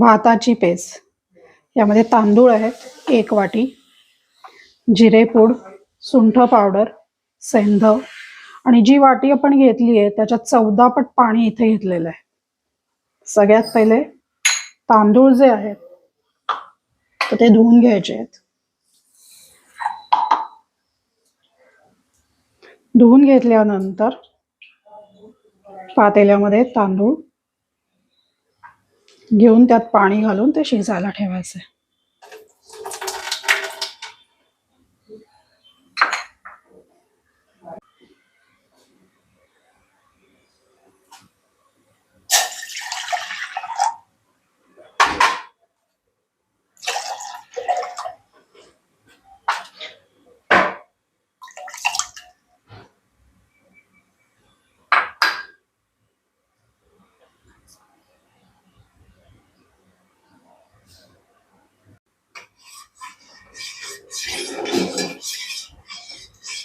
भाताची पेज यामध्ये तांदूळ आहेत एक वाटी. जिरेपूड सुंठ पावडर सेंधव आणि जी वाटी आपण घेतली आहे त्याच्यात चौदा पट पाणी इथे घेतलेलं आहे. सगळ्यात पहिले तांदूळ जे आहेत तर ते धुवून घ्यायचे आहेत. धुवून घेतल्यानंतर पातेल्यामध्ये तांदूळ घेऊन त्यात पाणी घालून ते शिजायला ठेवायचं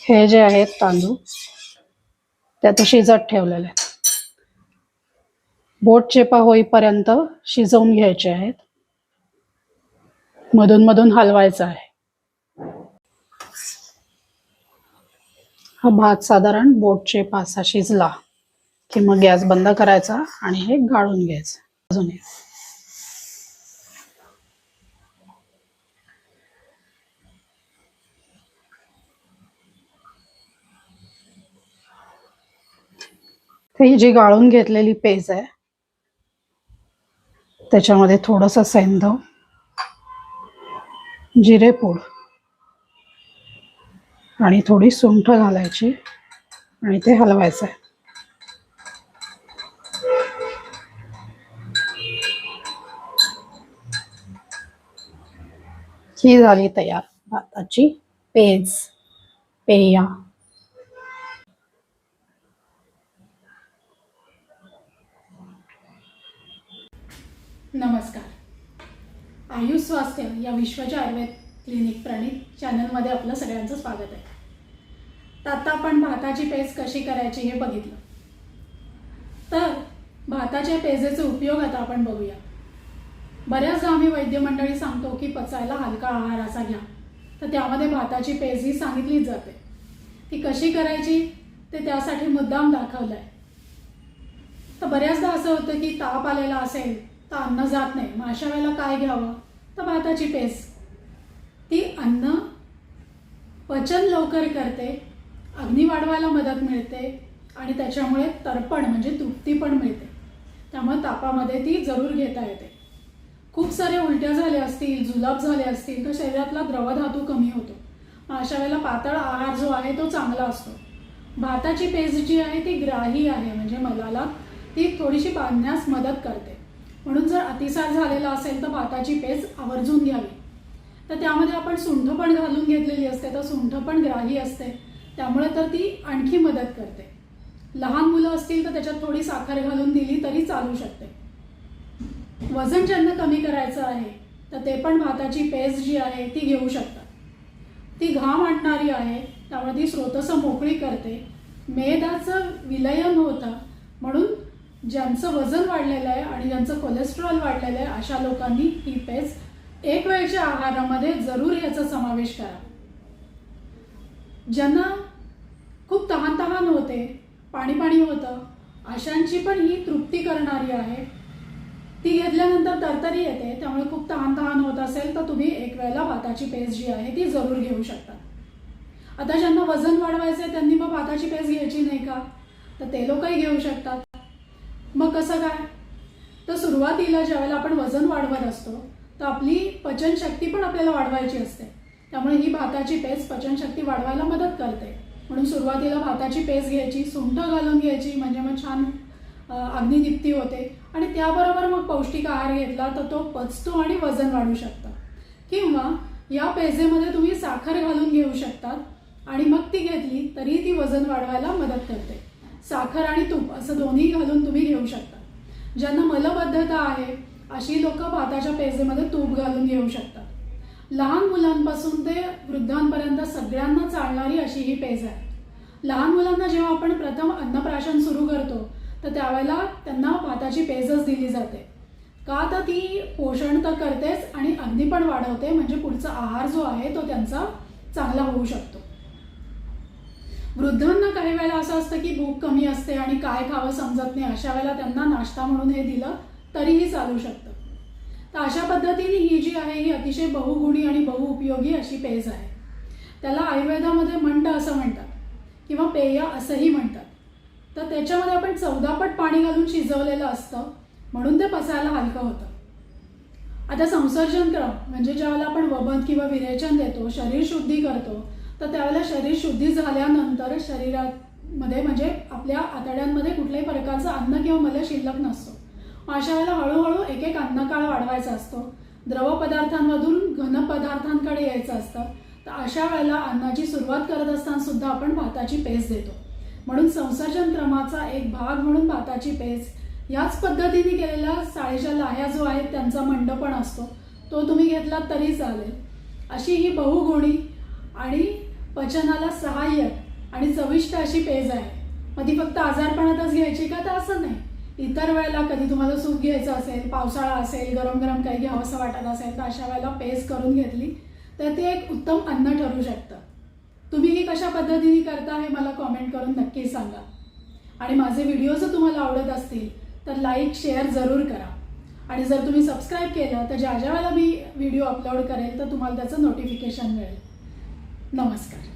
हे जे आहेत तांदूळ त्यात शिजत ठेवलेले आहेत. बोट चेपा होईपर्यंत शिजवून घ्यायचे आहेत. मधून मधून हलवायचं आहे. हा भात साधारण बोट चेपा असा शिजला की मग गॅस बंद करायचा आणि हे गाळून घ्यायचं. अजून ही जी गाळून घेतलेली पेज आहे त्याच्यामध्ये थोडंसं सेंधव जिरेपूड आणि थोडी सुंठ घालायची आणि ते हलवायचं आहे ही झाली तयार. भाताची पेज पेया. नमस्कार. आयुष स्वास्थ्य या विश्वाच्या आयुर्वेद क्लिनिक प्रणित चॅनलमध्ये आपलं सगळ्यांचं स्वागत आहे. तर आता आपण भाताची पेज कशी करायची हे बघितलं. तर भाताच्या पेजेचे उपयोग आता आपण बघूया. बऱ्याचदा आम्ही वैद्यमंडळी सांगतो की पचायला हलका आहार असा घ्या. तर त्यामध्ये भाताची पेज ही सांगितलीच जाते. ती कशी करायची ते त्यासाठी मुद्दाम दाखवलं आहे तर बऱ्याचदा असं होतं की ताप आलेला असेल तर अन्न जात नाही. मग अशा वेळेला काय घ्यावं? तर भाताची पेस्ट. ती अन्न पचन लवकर करते अग्नी वाढवायला मदत मिळते आणि त्याच्यामुळे तर्पण म्हणजे तृप्ती पण मिळते. त्यामुळे तापामध्ये ती जरूर घेता येते. खूप सारे उलट्या झाल्या असतील जुलाब झाले असतील तर शरीरातला द्रवधातू कमी होतो. मग अशा वेळेला पातळ आहार जो आहे तो चांगला असतो. भाताची पेस्ट जी आहे ती ग्राही आहे म्हणजे मलाला ती थोडीशी बांधण्यास मदत करते. म्हणून जर अतिसार झालेला असेल तर भाताची पेज आवर्जून घ्यावी. तर त्यामध्ये आपण सुंठ पण घालून घेतलेली असते तर सुंठ पण ग्राही असते. त्यामुळे तर ती आणखी मदत करते. लहान मुलं असतील तर त्याच्यात थोडी साखर घालून दिली तरी चालू शकते. वजन ज्यांना कमी करायचं आहे तर ते पण भाताची पेस्ट जी आहे ती घेऊ शकतात. ती घाम आणणारी आहे त्यामुळे ती स्रोतसं मोकळी करते. मेदाचं विलयन होतं म्हणून ज्यांचं वजन वाढलेलं आहे आणि ज्यांचं कोलेस्ट्रॉल वाढलेलं आहे अशा लोकांनी ही पेस्ट एक वेळच्या आहारामध्ये जरूर याचा समावेश करा. ज्यांना खूप तहान तहान होते पाणी पाणी होतं अशांची पण ही तृप्ती करणारी आहे. ती घेतल्यानंतर तरतरी येते त्यामुळे खूप तहान तहान होत असेल तर तुम्ही एक वेळेला भाताची पेस्ट जी आहे ती जरूर घेऊ शकता. आता ज्यांना वजन वाढवायचं आहे त्यांनी मग भाताची पेस्ट घ्यायची नाही का? तर ते लोकही घेऊ शकतात. मग कसं काय? तर सुरुवातीला ज्यावेळेला आपण वजन वाढवत असतो तर आपली पचनशक्ती पण आपल्याला वाढवायची असते. त्यामुळे ही भाताची पेस्ट पचनशक्ती वाढवायला मदत करते. म्हणून सुरुवातीला भाताची पेस्ट घ्यायची सुंठ घालून घ्यायची म्हणजे मग छान अग्निदीप्ती होते. आणि त्याबरोबर मग पौष्टिक आहार घेतला तर तो पचतो आणि वजन वाढू शकतं. किंवा या पेजेमध्ये तुम्ही साखर घालून घेऊ शकतात आणि मग ती घेतली तरी ती वजन वाढवायला मदत करते. साखर आणि तूप असं दोन्ही घालून तुम्ही घेऊ शकता. ज्यांना मलबद्धता आहे अशी लोक भाताच्या पेजेमध्ये तूप घालून घेऊ शकतात. लहान मुलांपासून ते वृद्धांपर्यंत सगळ्यांना चालणारी अशी ही पेज आहे. लहान मुलांना जेव्हा आपण प्रथम अन्नप्राशन सुरू करतो तर त्यावेळेला त्यांना भाताची पेजच दिली जाते. का तर ती पोषण तर करतेच आणि अग्नी पण वाढवते म्हणजे पुढचा आहार जो आहे तो त्यांचा चांगला होऊ शकतो. वृद्धांना काही वेळेला असं असतं की भूक कमी असते आणि काय खावं समजत नाही अशा वेळेला त्यांना नाश्ता म्हणून हे दिलं तरीही चालू शकतं. तर अशा पद्धतीने ही जी आहे ही अतिशय बहुगुणी आणि बहुउपयोगी अशी पेज आहे. त्याला आयुर्वेदामध्ये मंड असं म्हणतात किंवा पेय असंही म्हणतात. तर त्याच्यामध्ये आपण चौदापट पाणी घालून शिजवलेलं असतं म्हणून ते पचायला हलकं होतं. आता संसर्जन क्रम म्हणजे ज्यावेळेला आपण वबंध किंवा विरेचन देतो शरीर शुद्धी करतो तर त्यावेळेला शरीर शुद्धी झाल्यानंतर शरीरामध्ये म्हणजे आपल्या आतड्यांमध्ये कुठल्याही प्रकारचं अन्न किंवा मल शिल्लक नसतो. अशा वेळेला हळूहळू एक एक अन्नकाळ वाढवायचा असतो. द्रव पदार्थांमधून घन पदार्थांकडे यायचं असतं. तर अशा वेळेला अन्नाची सुरुवात करत असताना सुद्धा आपण भाताची पेज देतो. म्हणून संसर्जन क्रमाचा एक भाग म्हणून भाताची पेज याच पद्धतीने केलेला साळेच्या लाह्या जो आहेत त्यांचा मंड पण असतो. तो तुम्ही घेतलात तरी चालेल. अशी ही बहुगुणी आणि पचनाला सहाय्यक आणि चविष्ट अशी पेज आहे. मग ती फक्त आजारपणातच घ्यायची का? तर असं नाही. इतर वेळेला कधी तुम्हाला सूप घ्यायचं असेल पावसाळा असेल गरम गरम काही घ्यावंसं वाटत असेल तर अशा वेळेला पेज करून घेतली तर ते एक उत्तम अन्न ठरू शकतं. तुम्ही ही कशा पद्धतीने करता हे मला कॉमेंट करून नक्की सांगा. आणि माझे व्हिडिओ जर तुम्हाला आवडत असतील तर लाईक शेअर जरूर करा. आणि जर तुम्ही सबस्क्राईब केलं तर ज्या ज्या वेळेला मी व्हिडिओ अपलोड करेल तर तुम्हाला त्याचं नोटिफिकेशन मिळेल. नमस्कार